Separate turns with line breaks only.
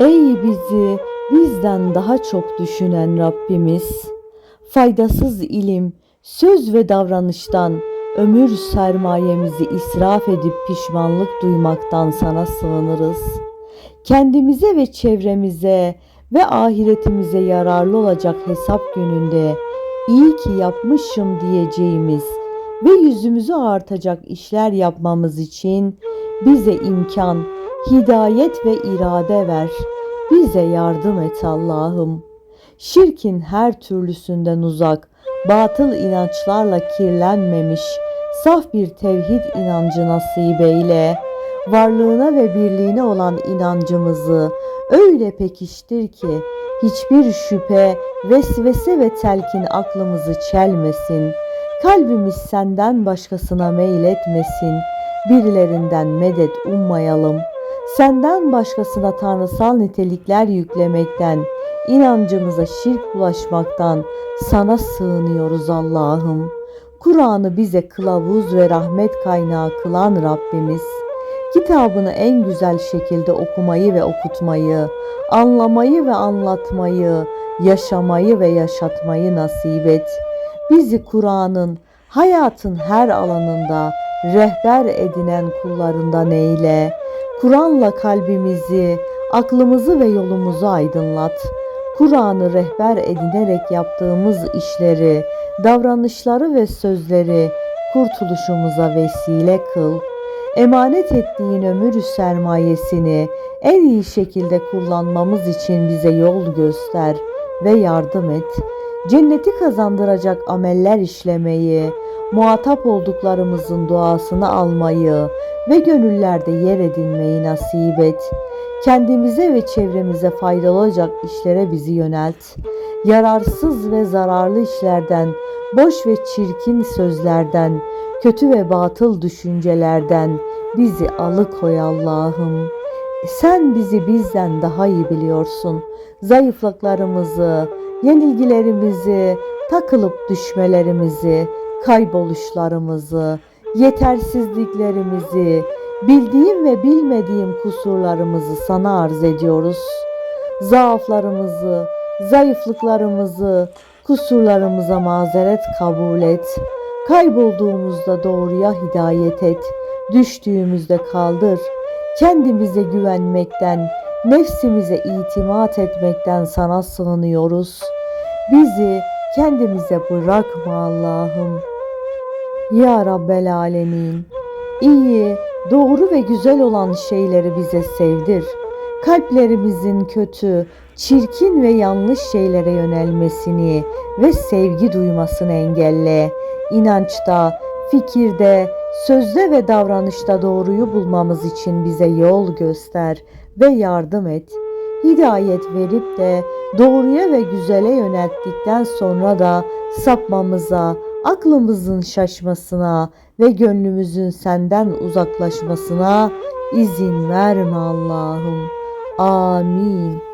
Ey bizi bizden daha çok düşünen Rabbimiz, faydasız ilim, söz ve davranıştan ömür sermayemizi israf edip pişmanlık duymaktan sana sığınırız. Kendimize ve çevremize ve ahiretimize yararlı olacak hesap gününde iyi ki yapmışım diyeceğimiz ve yüzümüzü artacak işler yapmamız için bize imkan, hidayet ve irade ver. Bize yardım et Allah'ım. Şirkin her türlüsünden uzak, batıl inançlarla kirlenmemiş, saf bir tevhid inancı nasip eyle. Varlığına ve birliğine olan inancımızı öyle pekiştir ki hiçbir şüphe, vesvese ve telkin aklımızı çelmesin. Kalbimiz senden başkasına meyletmesin. Birilerinden medet ummayalım. Senden başkasına tanrısal nitelikler yüklemekten, inancımıza şirk bulaşmaktan sana sığınıyoruz Allah'ım. Kur'an'ı bize kılavuz ve rahmet kaynağı kılan Rabbimiz, kitabını en güzel şekilde okumayı ve okutmayı, anlamayı ve anlatmayı, yaşamayı ve yaşatmayı nasip et. Bizi Kur'an'ın hayatın her alanında rehber edinen kullarından eyle. Kur'an'la kalbimizi, aklımızı ve yolumuzu aydınlat. Kur'an'ı rehber edinerek yaptığımız işleri, davranışları ve sözleri kurtuluşumuza vesile kıl. Emanet ettiğin ömür sermayesini en iyi şekilde kullanmamız için bize yol göster ve yardım et. Cenneti kazandıracak ameller işlemeyi, muhatap olduklarımızın duasını almayı ve gönüllerde yer edinmeyi nasip et. Kendimize ve çevremize faydalı olacak işlere bizi yönelt. Yararsız ve zararlı işlerden, boş ve çirkin sözlerden, kötü ve batıl düşüncelerden bizi alıkoy Allah'ım. Sen bizi bizden daha iyi biliyorsun. Zayıflıklarımızı, yenilgilerimizi, takılıp düşmelerimizi, kayboluşlarımızı, yetersizliklerimizi, bildiğim ve bilmediğim kusurlarımızı sana arz ediyoruz. Zaaflarımızı, zayıflıklarımızı, kusurlarımıza mazeret kabul et. Kaybolduğumuzda doğruya hidayet et. Düştüğümüzde kaldır. Kendimize güvenmekten, nefsimize itimat etmekten sana sığınıyoruz. Bizi kendimize bırakma Allah'ım. Ya Rabbel Alemin, iyi, doğru ve güzel olan şeyleri bize sevdir. Kalplerimizin kötü, çirkin ve yanlış şeylere yönelmesini ve sevgi duymasını engelle. İnançta, fikirde, sözde ve davranışta doğruyu bulmamız için bize yol göster ve yardım et. Hidayet verip de doğruya ve güzele yönelttikten sonra da sapmamıza, aklımızın şaşmasına ve gönlümüzün senden uzaklaşmasına izin verme Allah'ım. Amin.